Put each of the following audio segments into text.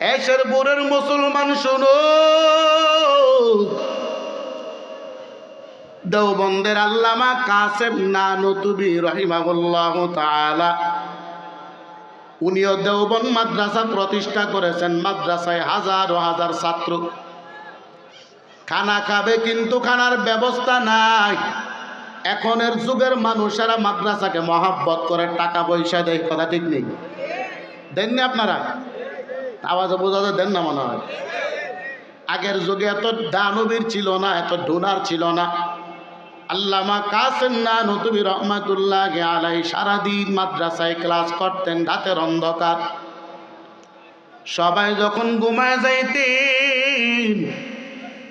এসের বোরের মুসলমান শুনো। দেওবন্দের আল্লামা কাসেম নানুতুবি রহিমাহুল্লাহ তাআলা, উনিও দেওবন মাদ্রাসা প্রতিষ্ঠা করেছেন। মাদ্রাসায় হাজার হাজার ছাত্র। খানা খাবে কিন্তু খানার ব্যবস্থা নাই। এখনের যুগের মানুষেরা মাদ্রাসাকে মহাব্বত করে টাকা পয়সা দেয়, কথা ঠিক নেই। দেননি আপনারা? আওয়াজে বোঝাতে দেন না মনে হয়। আগের যুগে এত দানবীর ছিল না, এত ডোনার ছিল না। আল্লামা কাসেম না নতুবি রহমাতুল্লাহ আলাই সারাদিন মাদ্রাসায় ক্লাস করতেন, রাতের অন্ধকার। সবাই যখন ঘুমায় যাইতেন,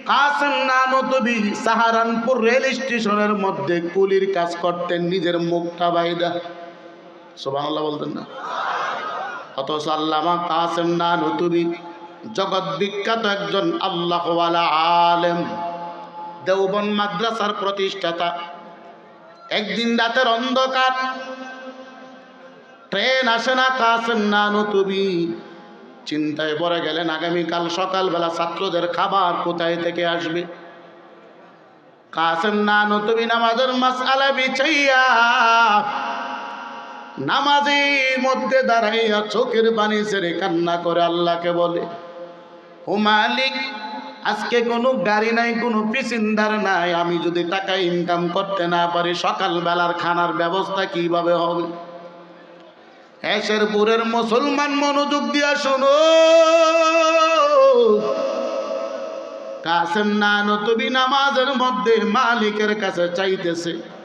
কাসেম না নতুবি সাহারানপুর রেল স্টেশনের মধ্যে কুলির কাজ করতেন, নিজের মুখটা বাইদা। সোবাংলা বলতেন না। জগৎ বিখ্যাত একজন আল্লাহওয়ালা আলেম দেওবন মাদ্রাসার প্রতিষ্ঠাতা। একদিন রাতের অন্ধকার, ট্রেন আসে না কাসেম না নতুবি চিন্তায় পড়ে গেলেন, আগামীকাল সকালবেলা ছাত্রদের খাবার কোথায় থেকে আসবে? কাসেম না নতুবি নামাজের মাসালা বিছাইয়া নামাজের মধ্যে দাঁড়াইয়া চোখের পানি ছেড়ে কান্না করে আল্লাহকে বলে, ও মালিক, আজকে কোনো গাড়ি নাই, কোনো পিসিন্দার নাই, আমি যদি টাকা ইনকাম করতে না পারি, সকালবেলার খানার ব্যবস্থা কীভাবে হবে? পুরের মুসলমান মনোযোগ দিয়া শোনো। কাসেম না নতবি নামাজের মধ্যে মালিকের কাছে চাইতেছে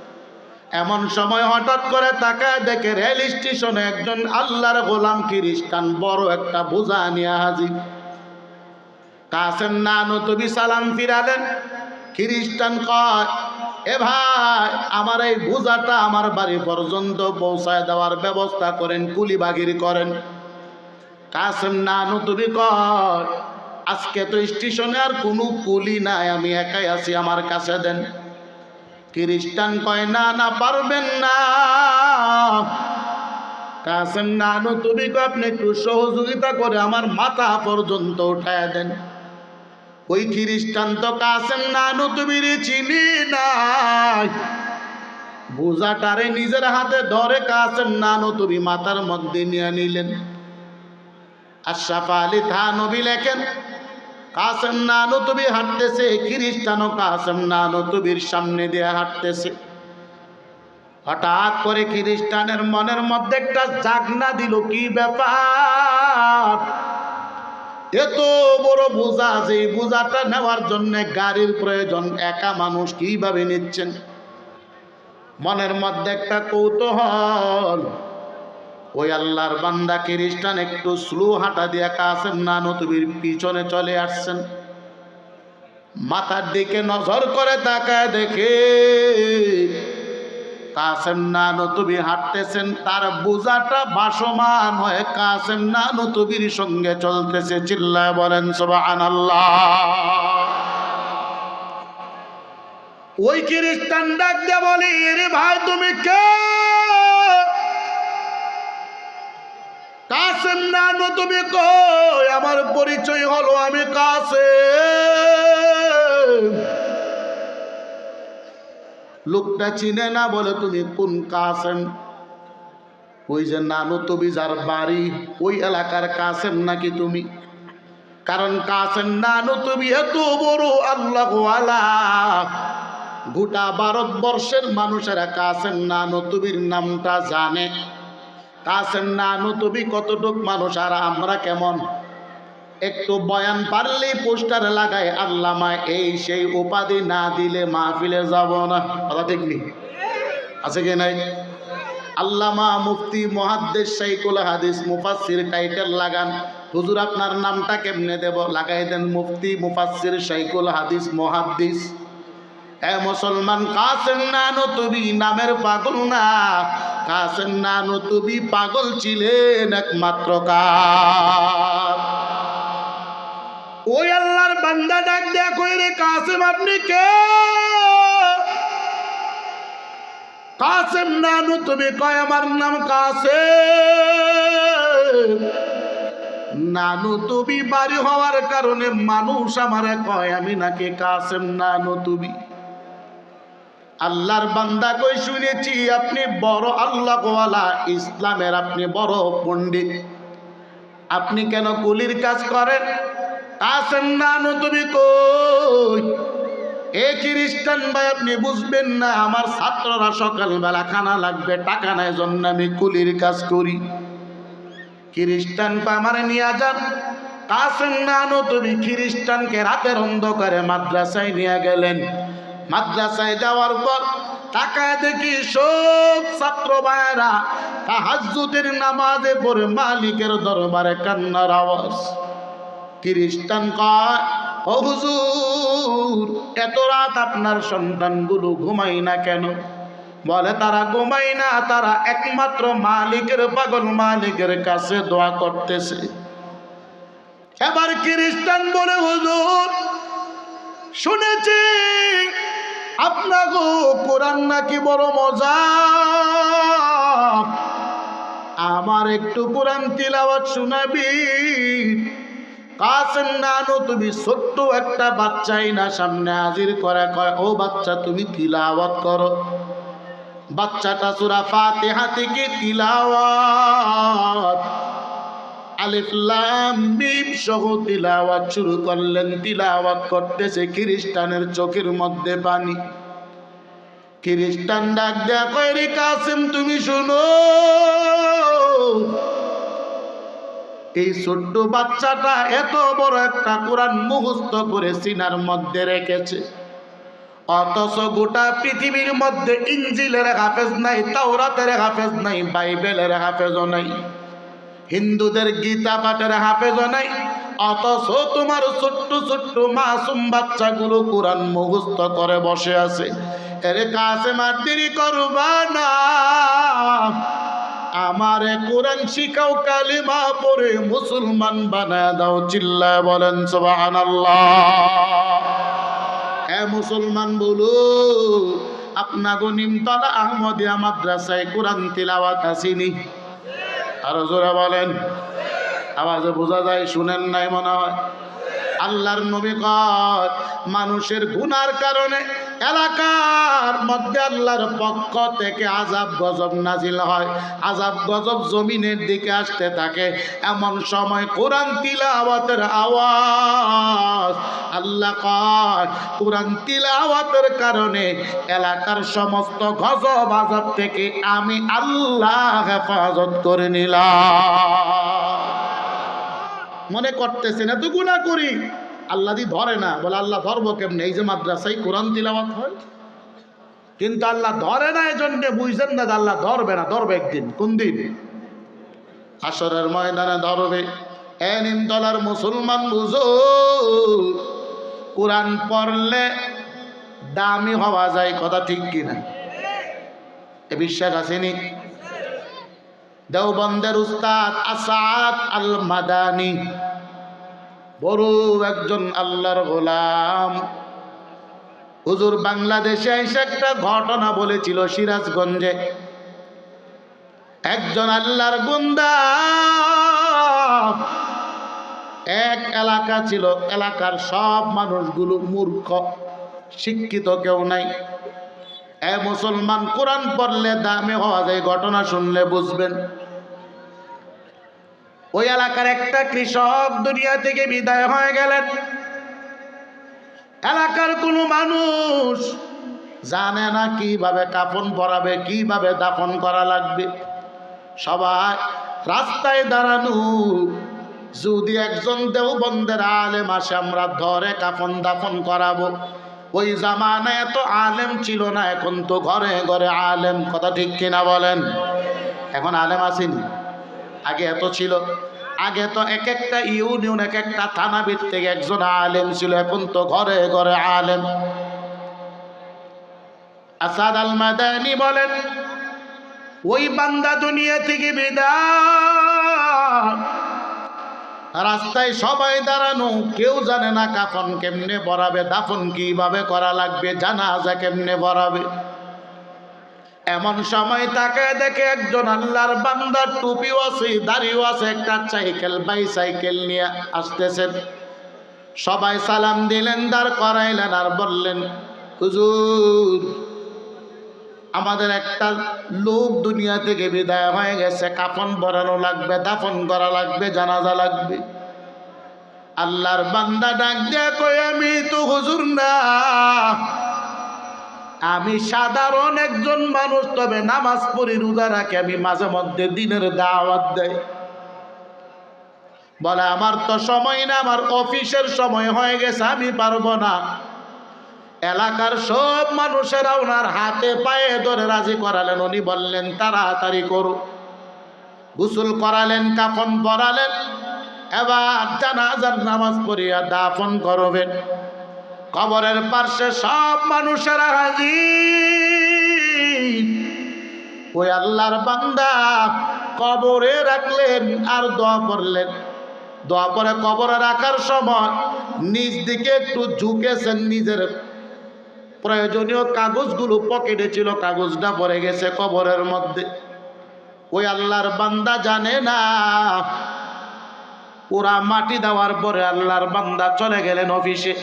এমন সময় হঠাৎ করে তাকায় দেখে রেল স্টেশনে একজন আল্লাহর গোলাম খ্রিস্টান, বড় একটা বোঝা নিয়ে হাজির। কাসেম না নতবি সালাম ফিরালেন। খ্রিস্টান কয়, এ ভাই, আমার এই বোঝাটা আমার বাড়ি পর্যন্ত পৌঁছায় দেওয়ার ব্যবস্থা করেন, কুলিবাগির করেন। কাসেম না নতুবি কয়, আজকে তো স্টেশনে আর কোনো কুলি নাই, আমি একাই আছি, আমার কাছে দেন। খ্রিস্টান কয়, না না, পারবেন না। কাসেম, না তুমি আপনি একটু সহযোগিতা করে আমার মাথা পর্যন্ত উঠায় দেন। ওই খ্রিস্টান তো কাসেম, না নতুবির চিনি নাই। বোঝাটারে নিজের হাতে ধরে কাসেম, না তুমি মাথার মধ্যে নিয়ে নিলেন। আশরাফ আলী থানবী লেখেন কাসেম না নতুবি হাঁটতেছে, খ্রিস্টানও কাসেম না নতুবির সামনে দিয়ে হাঁটতেছে। হঠাৎ করে খ্রিস্টানের মনের মধ্যে একটা জাগনা দিল, কি ব্যাপার? এত বড় বোঝা যে বোঝাটা নেওয়ার জন্য গাড়ির প্রয়োজন, একা মানুষ কীভাবে নিচ্ছেন? মনের মধ্যে একটা কৌতূহল। ওই আল্লাহর বান্দা খ্রিস্টান একটু স্লো হাঁটা দিয়ে কাসেম না নতুবির পিছনে চলে আসছেন। মাথার দিকে নজর করে তাকায় দেখে কাসেম না নতুবি হাঁটতেছেন, তার বোঝাটা ভাসমান হয়ে কাসেম না নতুবির সঙ্গে চলতেছে, চিল্লায় বলেন সোবান ওই খ্রিস্টান ডাক দিয়ে বলি রে ভাই, তুমি কে? কাসেম না, নতুবি কই? আমার পরিচয় হলো আমি কাছে লোকটা চিনে না বলে তুমি কোন কাসেম? ওই যে নানু তবি যার বাড়ি, ওই এলাকার কাসেম নাকি তুমি? কারণ কাসেম, নানু তুমি এত বড় আল্লাহ গোটা ভারতবর্ষের মানুষেরা কাসেম, নানু তুবির নামটা জানে। কাসেম না তুমি কতটুক মানুষ, আর আমরা কেমন? একটু বয়ান পারলেই পোস্টার লাগায়, আল্লামা, এই সেই উপাধি না দিলে মাহফিলে যাব না। কথা ঠিক নেই? আছে কি নাই? আল্লামা মুফতি মহাদ্দেশ সাইকুল হাদিস মুফাসির টাইটেল লাগান। হুজুর, আপনার নামটা কেমনে দেব? লাগাই দেন মুফতি মুফাসির সাইকুল হাদিস মহাদ্দিস এ মুসলমান কাসেম না, নতুবি, নামের পাগল না। কাসেম না নতুবি পাগল ছিলেন একমাত্র কার? ওই আল্লাহর বান্দা ডাক কই রে কাসেম আপনি কে? কাসেম নানু, তুমি কয় আমার নাম কাসেম নানু, তুমি বাড়ি হওয়ার কারণে মানুষ আমারে কয়, আমি নাকি কাসেম নানু, তুমি? আল্লাহর বান্দা কই শুনেছি, আপনি বড় আল্লাহ কোয়ালা ইসলামের আপনি বড় পণ্ডিত। আপনি কেন কুলির কাজ করেন? কাসেম না তুমি কই? এ খ্রিস্টান ভাই, আপনি বুঝবেন না, আমার ছাত্ররা সকালবেলা খানা লাগবে, টাকা নাই, জন্য আমি কুলির কাজ করি। খ্রিস্টান আমার নিয়ে যান। কাসেম নানু তুমি খ্রিস্টানকে রাতের অন্ধকারে মাদ্রাসায় নিয়ে গেলেন। মাদ্রাসায় যাওয়ার পর তাকায় দেখি সব ছাত্র ভাইয়েরা তাহাজ্জুদের নামাজে পড়ে মালিকের দরবারে কান্নার আওয়াজ। খ্রিস্টান হুজুর, এত রাত আপনার সন্তানগুলো ঘুমাই না কেন? বলে, তারা ঘুমাই না, তারা একমাত্র মালিকের পাগল মালিকের কাছে দোয়া করতেছে। এবার খ্রিস্টান বলে, হুজুর, শুনেছি আপনাগো কোরআন নাকি বড় মজা? আমার একটু কোরআন তিলাওয়াত শোনাবি। কাসেম নানু, তুমি ছোট্ট একটা বাচ্চাই না, সামনে হাজির করে কয়, ও বাচ্চা, তুমি তিলাওয়াত করো। বাচ্চাটা সুরা ফাতিহা থেকে তিলাওয়াত। আলিফ লাম মিম সহ তিলাওয়াত শুরু করলেন। তিলাওয়াত করতেছে খ্রিস্টানের চোখের মধ্যে পানি। খ্রিস্টান ডাক রে কাসেম, তুমি শুনো। এই ছোট্ট বাচ্চাটা এত বড় একটা কোরআন মুখস্থ করে সিনার মধ্যে রেখেছে। অথচ গোটা পৃথিবীর মধ্যে ইঞ্জিলের হাফেজ নাই, তাওরাতের হাফেজ নাই, বাইবেলের হাফেজও নাই। হিন্দুদের গীতা পাঠের হাফেজও নাই, অথচ তোমার ছোট্ট ছোট্ট মাসুম বাচ্চাগুলো কোরআন মুখস্থ করে বসে আছে। এর কাছে মার দেরি করবা না। আমারে কোরআন শিখাও, কালিমা পড়ে মুসলমান বানায় দাও, চিল্লায় বলেন, সুবহানাল্লাহ। এ মুসলমান বলো, আপনাগো নিমতলা আহমদিয়া মাদ্রাসায় কোরআন তিলাওয়াত আসিনি। আরও জোরে বলেন। আওয়াজে বোঝা যায় শুনেন নাই মনে হয়। আল্লাহর নবী কয়, মানুষের গুনার কারণে এলাকার মধ্যে আল্লাহর পক্ষ থেকে আজাব গজব নাজিল হয়। আজাব গজব জমিনের দিকে আসতে থাকে। এমন সময় কোরআন তিলাওয়াতের আওয়াজ আল্লাহ কয়, কোরআন তিলাওয়াতের কারণে এলাকার সমস্ত গজব আজাব থেকে আমি আল্লাহ হেফাজত করে নিলাম। মনে করতেছেন এত গুণা করি। আল্লাহ দি ধরে না, বলে আল্লাহ ধরবো কেমনে? এই যে মাদ্রাসায় কোরআন তিলাওয়াত হয়। কিন্তু আল্লাহ ধরে না এই জন্যে বুঝছেন না আল্লাহ ধরবে না, ধরবে একদিন। কোন দিন? আসরের ময়দানে ধরবে। এ মুসলমান, বুঝো। কোরআন পড়লে দামি হওয়া যায়, কথা ঠিক কিনা? এ বিশ্বাস আসেনি? দেওবন্দের উস্তাদ আসাদ আল মাদানি বড় একজন আল্লাহর গোলাম। হুজুর বাংলাদেশে এসে একটা ঘটনা বলেছিল সিরাজগঞ্জে। একজন আল্লাহর গুন্দা এক এলাকা ছিল, এলাকার সব মানুষগুলো মূর্খ, শিক্ষিত কেউ নাই। এ মুসলমান কোরআন পড়লে দামে হওয়া যায়, ঘটনা শুনলে বুঝবেন। ওই এলাকার একটা কৃষক দুনিয়া থেকে বিদায় হয়ে গেলেন। এলাকার কোনো মানুষ জানে না কীভাবে কাফন পরাবে, কীভাবে দাফন করা লাগবে। সবাই রাস্তায় দাঁড়ানো, যদি একজন দেওবন্দের আলেম আসে, আমরা ধরে কাফন দাফন করাবো। ওই জামানায় এত আলেম ছিল না, এখন তো ঘরে ঘরে আলেম, কথা ঠিক কিনা বলেন? এখন আলেম আসেনি? আগে এত ছিল। আগে তো এক একটা ইউনিয়ন, এক একটা থানা ভিত্তিক একজন আলেম ছিল, এখন তো ঘরে ঘরে আলেম। আসাদ আল মাদানি বলেন, ওই বান্দা দুনিয়া থেকে বিদায়। রাস্তায় সবাই দাঁড়ানো, কেউ জানে না কাফন কেমনে বরাবে দাফন কীভাবে করা লাগবে, জানাজা কেমনে বরাবে এমন সময় তাকে দেখে একজন আল্লাহর বান্দার টুপিও আছে দাড়িও আছে একটা সাইকেল বাই সাইকেল নিয়ে আসতেছেন। সবাই সালাম দিলেন, দাঁড় করাইলেন আর বললেন, হুজুর, আমাদের একটা লোক দুনিয়া থেকে বিদায় হয়ে গেছে। কাফন বরানো লাগবে, দাফন করা লাগবে, জানাজা লাগবে। আল্লাহর বান্দা ডাক দিয়া কই আমি তো হুজুর না। আমি সাধারণ একজন মানুষ, তবে নামাজ পড়ি, রোজা রাখি, আমি মাঝে মধ্যে দিনের দাওয়াত দেয় বলে, আমার তো সময় না, আমার অফিসের সময় হয়ে গেছে, আমি পারব না। এলাকার সব মানুষেরা ওনার হাতে পায়ে ধরে রাজি করালেন। উনি বললেন, তাড়াতাড়ি করো। গোসল করালেন, কাফন পরালেন। এবার জানাজার নামাজ পড়িয়া দাফন করবেন। কবরের পার্শ্বে সব মানুষেরা হাজির ওই আল্লাহর বান্দা কবরে রাখলেন আর দোয়া করলেন। দোয়া করে কবরে রাখার সময় নিজ দিকে একটু ঝুঁকেছেন নিজের। প্রয়োজনীয় কাগজগুলো পকেটে ছিল, কাগজটা পড়ে গেছে কবরের মধ্যে। ওই আল্লাহর বান্দা জানে না। পুরা মাটি দেওয়ার পরে আল্লাহর বান্দা চলে গেলেন অফিসে।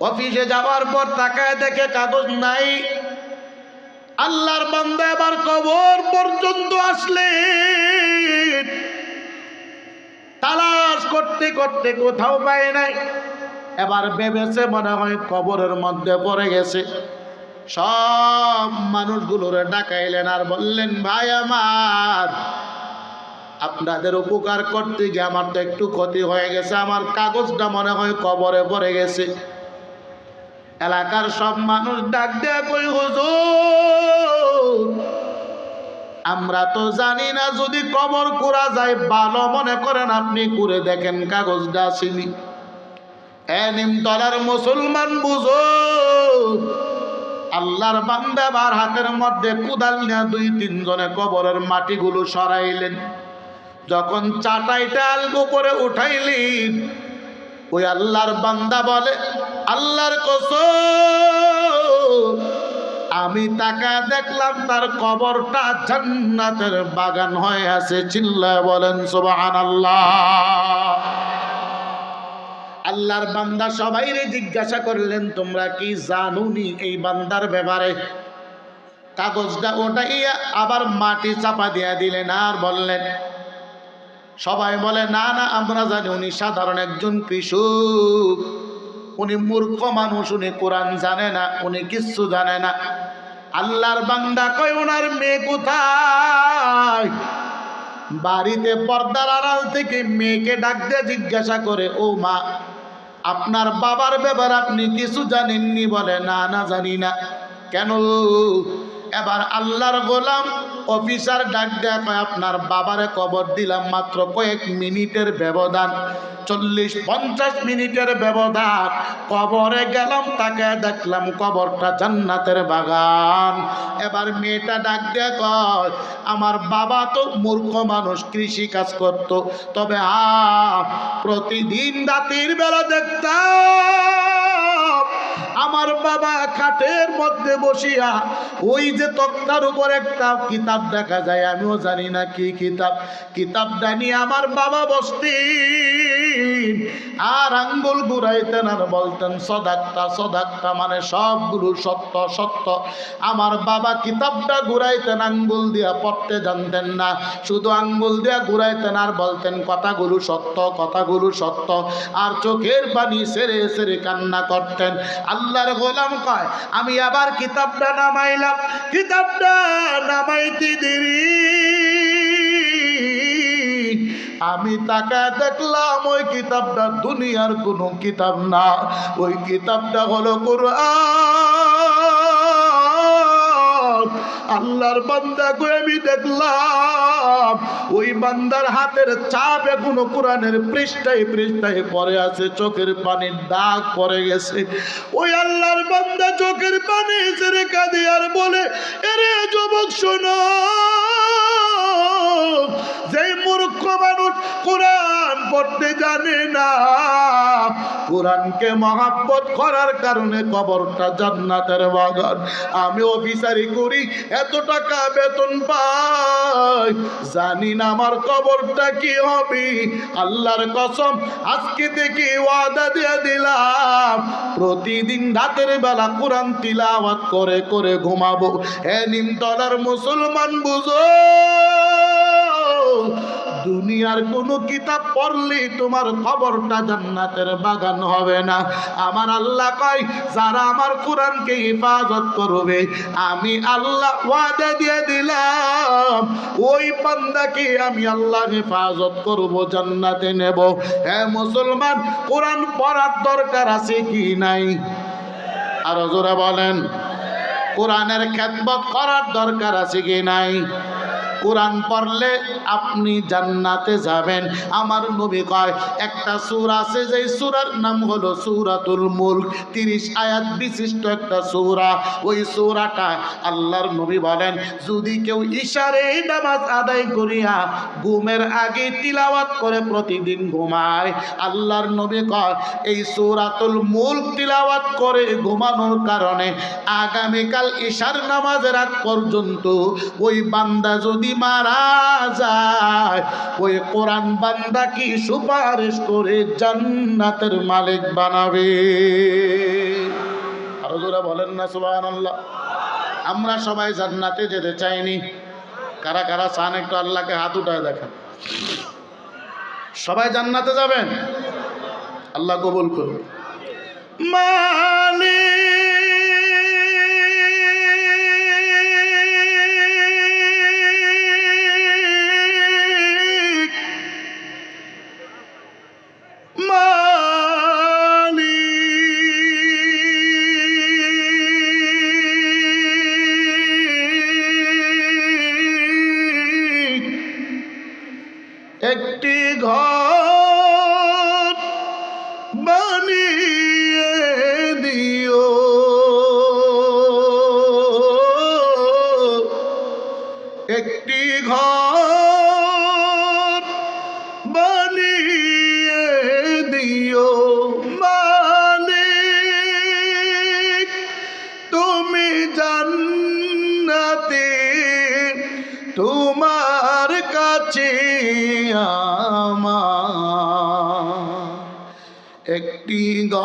অফিসে যাওয়ার পর তাকায় দেখে কাগজ নাই। আল্লাহর বান্দা এবার কবর পর্যন্ত আসলে। তালাশ করতে করতে কোথাও পায় নাই। এবার ভেবেছে মনে হয় কবরের মধ্যে পড়ে গেছে। সব মানুষগুলোরে ডাকাইলেন আর বললেন, ভাই আমার, আপনাদের উপকার করতে গিয়ে আমার তো একটু ক্ষতি হয়ে গেছে। আমার কাগজটা মনে হয় কবরে পড়ে গেছে। এলাকার সব মানুষ ডাক দেয়া কই, হুজুর, আমরা তো জানি না যদি কবর করা যায়, ভালো মনে করেন আপনি করে দেখেন কাগজটা আসেনি। এ নিমতলার মুসলমান বুঝো, আল্লাহর বান্দাবার হাতের মধ্যে কুদাল নিয়ে দুই তিনজনে কবরের মাটিগুলো সরাইলেন। যখন চাটাইটা আলগো করে উঠাইলেন ওই আল্লাহর বান্দা বলে, আল্লাহর কসম, আমি তাকা দেখলাম তার কবরটা জান্নাতের বাগান হয়ে আছে। চিল্লায় বলেন, সুবহানাল্লাহ। আল্লাহর বান্দা সবাইরে জিজ্ঞাসা করলেন, তোমরা কি জানুনি এই বান্দার ব্যাপারে? কাগজটা ওটাইয়া আবার মাটি চাপা দিয়া দিলেন আর বললেন সবাই বলে, না না, আমরা জানি উনি সাধারণ একজন কৃষক। উনি মূর্খ মানুষ, উনি কোরআন জানে না, উনি কিচ্ছু জানে না। আল্লাহর বান্দা কয়, ওনার মেয়ে কোথায়? বাড়িতে পর্দার আড়াল থেকে মেয়েকে ডাক দিয়ে জিজ্ঞাসা করে, ও মা, আপনার বাবার ব্যাপার আপনি কিছু জানেননি? বলে, না না, জানি না। কেন? এবার আল্লাহর গোলাম অফিসার ডাক দেয়া কয়, আপনার বাবারে কবর দিলাম মাত্র কয়েক মিনিটের ব্যবধান। চল্লিশ পঞ্চাশ মিনিটের ব্যবধান। কবরে গেলাম, তাকে দেখলাম কবরটা জান্নাতের বাগান। এবার মেয়েটা ডাক দেয়া কয়, আমার বাবা তো মূর্খ মানুষ, কৃষি কাজ করত। তবে আ, প্রতিদিন রাতের বেলা দেখতাম আমার বাবা খাটের মধ্যে বসিয়া ওই যে তক্তার উপর একটা কিতাব দেখা যায়, আমিও জানি না কি কিতাব। কিতাবটা নিয়ে আমার বাবা বসতেন। আর আঙ্গুল ঘুরাইতেন আর বলতেন, সদাক্তা সদাক্তা মানে সবগুলো সত্য সত্য। আমার বাবা কিতাবটা ঘুরাইতেন, আঙ্গুল দিয়া পড়তে জানতেন না। শুধু আঙ্গুল দিয়া ঘুরাইতেন আর বলতেন, কথাগুলো সত্য কথাগুলো সত্য। আর চোখের পানি সেরে সেরে কান্না করতেন। আল্লাহর গোলাম কয়? আমি আবার কিতাবটা নামাইলাম। কিতাবটা নামাইতে দেরি। আমি তাকে দেখলাম ওই কিতাবটা দুনিয়ার কোনো কিতাব না। ওই কিতাবটা হলো কোরআন। আল্লাহর বান্দা কই আমি দেখলাম ওই বান্দার হাতের চাপ এখনও কোরআনের পৃষ্ঠায় পৃষ্ঠায় পরে আছে, চোখের পানির দাগ পড়ে গেছে। ওই আল্লাহর বান্দা চোখের পানি ছেড়ে কাঁদে আর বলে, এরে যুবক, শোনো, যেই মূর্খ মানুষ কোরআন পড়তে জানে না। কোরআনকে মহাব্বত করার কারণে কবরটা জান্নাতের বাগান। আমি অফিসারি করি, এত টাকা বেতন পাই। জানি না আমার কবরটা কি হবে। আল্লাহর কসম, আজকে থেকে ওয়াদা দিয়ে দিলাম। প্রতিদিন রাতের বেলা কোরআন তিলাওয়াত করে করে ঘুমাবো। হে নিমতলার মুসলমান বুঝো। দুনিয়ার কোনো কিতাব পড়লে তোমার খবরটা জান্নাতের বাগান হবে না। আমার আল্লাহ কয়, যারা আমার কোরআনকে হেফাজত করবে, আমি আল্লাহ ওয়াদা দিয়ে দিলাম, ওই বান্দাকে আমি আল্লাহ হেফাজত করব, জান্নাতে নেব। হ্যাঁ মুসলমান, কোরআন পড়ার দরকার আছে কি নাই? আরও জোরে বলেন। কোরআনের খেদমত করার দরকার আছে কি নাই? কোরআন পড়লে আপনি জান্নাতে যাবেন। আমার নবী কয়, একটা সূর আছে, যেই সূরার নাম হলো সূরাতুল মুলক। 30 আয়াত বিশিষ্ট একটা সূরা। ওই সূরাটা আল্লাহর নবী বলেন, যদি কেউ ইশারে নামাজ আদায় করিয়া ঘুমের আগে তিলাওয়াত করে প্রতিদিন ঘুমায়। আল্লাহর নবী কয়, এই সূরাতুল মুলক তিলাওয়াত করে ঘুমানোর কারণে আগামীকাল ঈশার নামাজের আগ পর্যন্ত ওই বান্দা যদি মারা যায়। ওই কোরআন বান্দা কি সুপারিশ করে জান্নাতের মালিক বানাবে? আরও জোরে বলেন না, সুবহানাল্লাহ। আমরা সবাই জান্নাতে যেতে চাইনি। কারা কারা চান একটু আল্লাহকে হাত উঠায় দেখেন। সবাই জান্নাতে যাবেন? আল্লাহ কবুল করুন। মালিক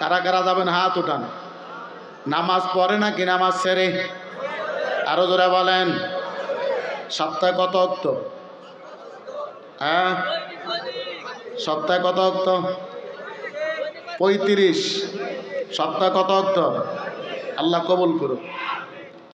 কারা কারা যাবেন হাত উঠান। নামাজ পড়ে নাকি নামাজ সেরে? আরও জোরে বলেন। সপ্তাহে কত অক্ত হ্যাঁ? সপ্তাহে কত অক্ত পঁয়ত্রিশ। সপ্তাহে কত অক্ত আল্লাহ কবুল করুক।